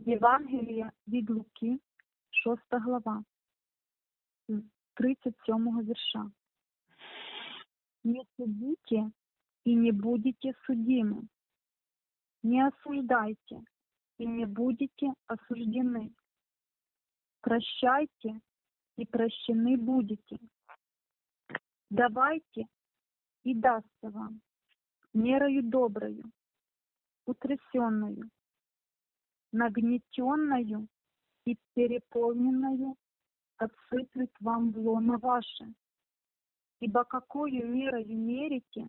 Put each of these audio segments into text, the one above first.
Євангелія від Луки, 6 глава, з 37 вірша. Не судите и не будете судимы. Не осуждайте и не будете осуждены. Прощайте и прощены будете. Давайте и дастся вам мерою доброю, утрясенную, Нагнетенную и переполненную отсыплет вам в лоно ваше. Ибо какую мерою мерите,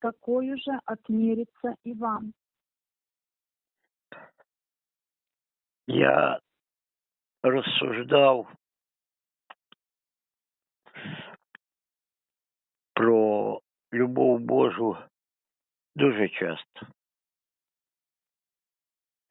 такую же отмерится и вам. Я розсуждав про любов Божу дуже часто.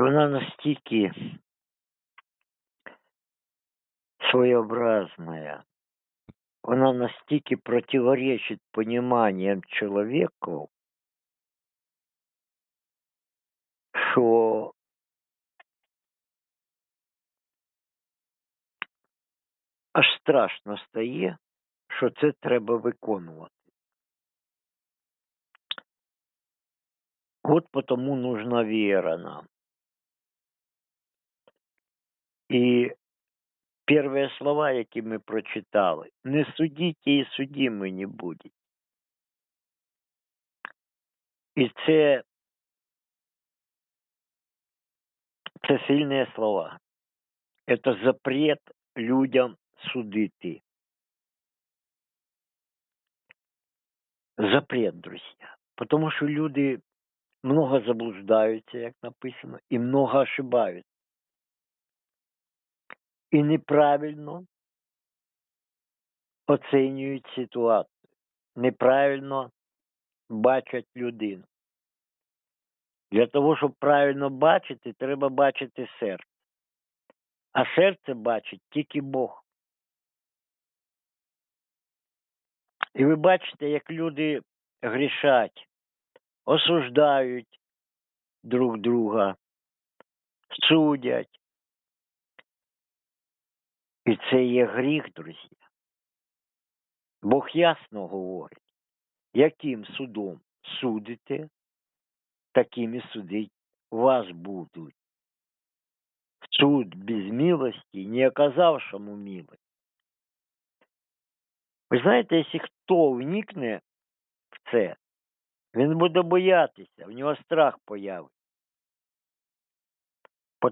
І вона настільки своеобразная, вона настільки противоречит пониманиям человеку, що аж страшно стає, що це треба виконувати. От потому нужна вера нам. І перші слова, які ми прочитали, не судіть і судімі не будете. І це, це сильні слова. Це запрет людям судити. Запрет, друзі. Тому що люди много заблуждаються, як написано, і много ошибаються. І неправильно оцінюють ситуацію, неправильно бачать людину. Для того, щоб правильно бачити, треба бачити серце. А серце бачить тільки Бог. І ви бачите, як люди грішать, осуждають друг друга, судять. І це є гріх, друзі. Бог ясно говорить, яким судом судите, таким і судить вас будуть. Суд без милості, не оказавшому милость. Ви знаєте, якщо хто вникне в це, він буде боятися, в нього страх появиться.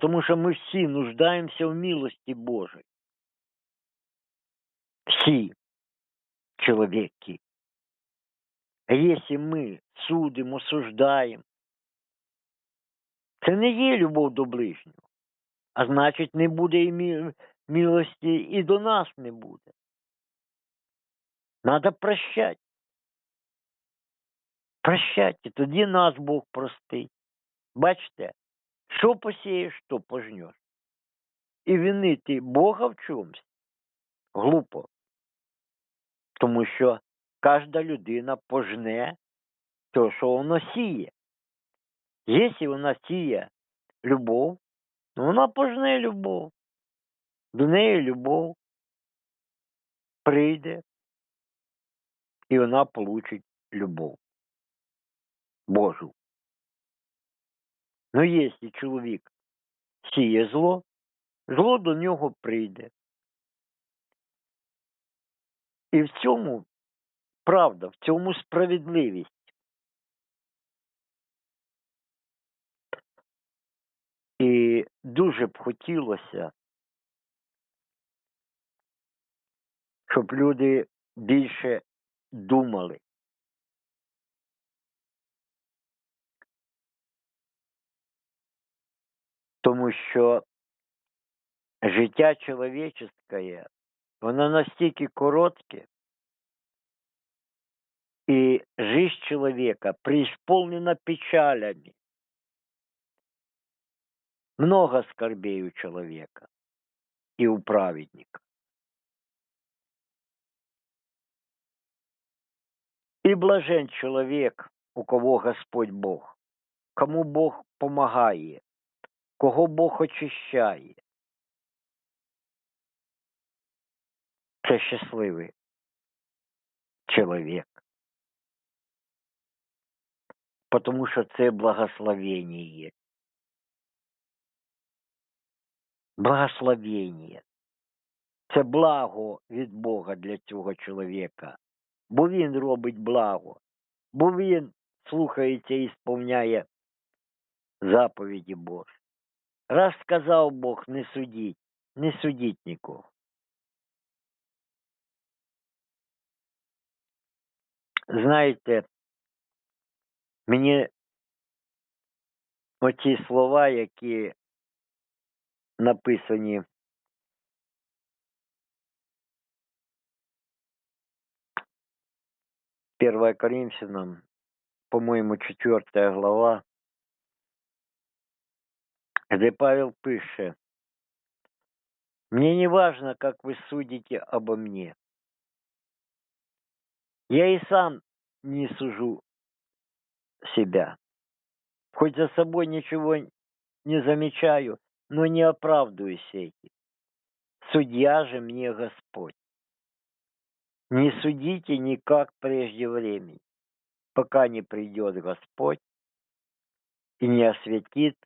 Тому що ми всі нуждаємося в милості Божій. Всі чоловіки. А якщо ми судимо, осуждаємо, це не є любов до ближнього. А значить, не буде і милості і до нас не буде. Надо прощати. Прощайте, тоді нас Бог простить. Бачите, що посієш, то пожнеш. І винити Бога в чомусь глупо. Тому що кожна людина пожне те, що вона сіє. Якщо вона сіє любов, ну вона пожне любов. До неї любов прийде, і вона получить любов Божу. Ну, якщо чоловік сіє зло, зло до нього прийде. І в цьому правда, в цьому справедливість. І дуже б хотілося, щоб люди більше думали. Тому що життя чоловіческое, воно настільки коротке, и жизнь человека преисполнена печалями. Много скорбей у человека и у праведника. И блажен человек, у кого Господь Бог, кому Бог помогает, кого Бог очищає. Це щасливий чоловік. Тому що це благословення. Благословення. Це благо від Бога для цього чоловіка. Бо він робить благо, бо він слухається і сповняє заповіді Божі. Раз сказав Бог, не судіть, не судіть нікого. Знаєте, мені оці слова, які написані Первая Коринфянам, по-моему, четвертая глава, где Павел пишет, «Мне не важно, как вы судите обо мне. я и сам не сужу себя. Хоть за собой ничего не замечаю, но не оправдываюсь этим. Судья же мне Господь. Не судите никак прежде времени, пока не придет Господь и не осветит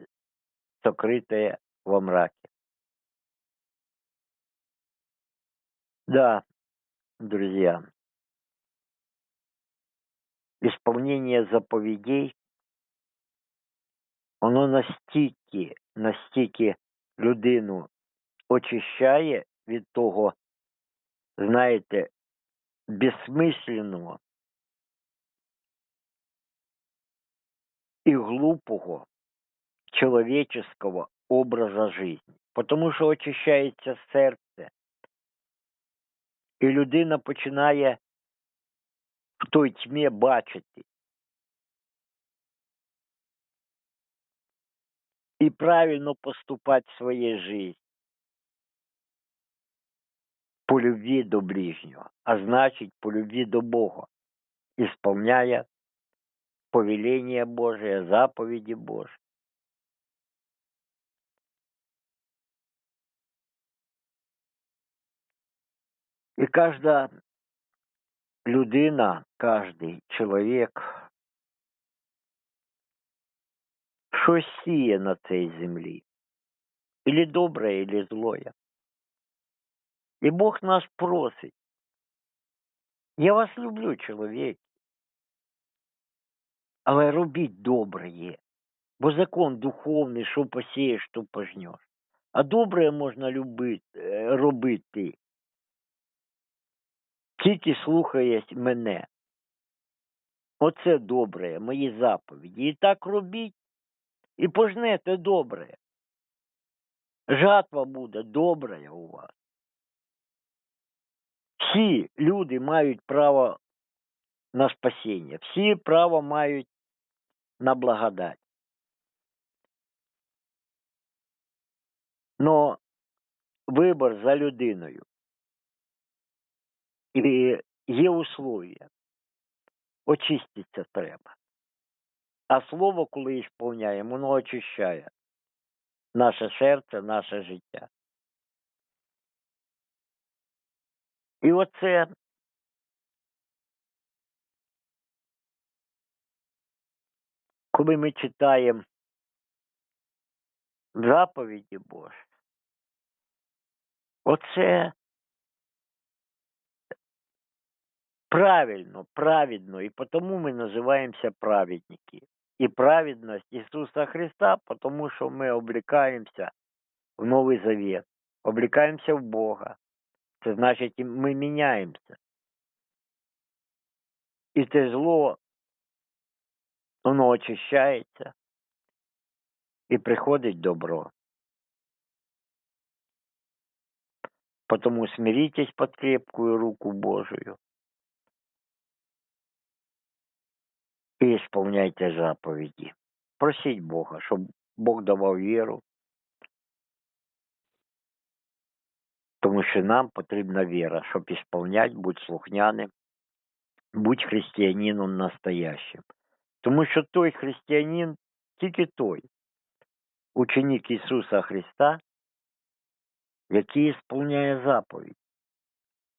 сокрытое во мраке. Да, друзья, исполнение заповедей, оно настільки, настільки людину очищає від того, знаєте, бессмысленного и глупого человеческого образа жизни. Потому що очищається серце, і людина починає в той тьмі бачити. І правильно поступати в своїй житті. по любви до ближнего, а значит по любви до Бога, исполняя повеление Божие, заповеди Божьи. І кожна людина, кожний чоловік щось сіє на цій землі. Или добре, или злое. І Бог нас просить. Я вас люблю, чоловік. Але робіть добре. Бо закон духовний, що посієш, що пожнеш. А добре можна любити, е, робити. Тільки слухає мене. Оце добре, мої заповіді. І так робіть, і пожнете добре. Жатва буде добра у вас. Всі люди мають право на спасіння, всі право мають на благодать. Но вибор за людиною. І є условия. Очиститься треба. А слово, коли сповняємо, воно очищає наше серце, наше життя. І оце коли ми читаємо заповіді Божі, оце правильно, праведно, і тому ми називаємося праведники. І праведність Ісуса Христа, тому що ми облекаємося в Новий Завет, облекаємося в Бога. Це значить, ми міняємося. І це зло, воно очищається і приходить добро. Потому смиритесь под крепкую руку Божию и исполняйте заповеди. Просіть Бога, щоб Бог давав віру, Тому що нам потрібна віра, щоб ісполняти, будь слухняним, будь християнином настоящим. Тому що той християнин, тільки той, ученик Ісуса Христа, який ісполняє заповідь.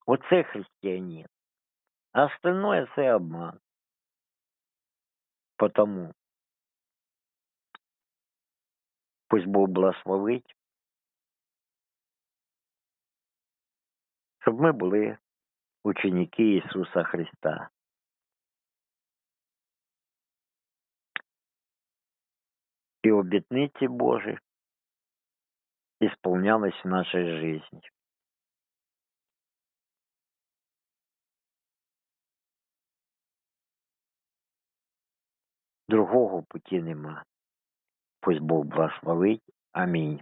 Оце християнин. А остальное це обман. Потому пусть Бог благословить, щоб ми були ученики Ісуса Христа. И обетницы Божии исполнялось в нашей жизни. Другого путі нема. Пусть Бог благословить. Амінь.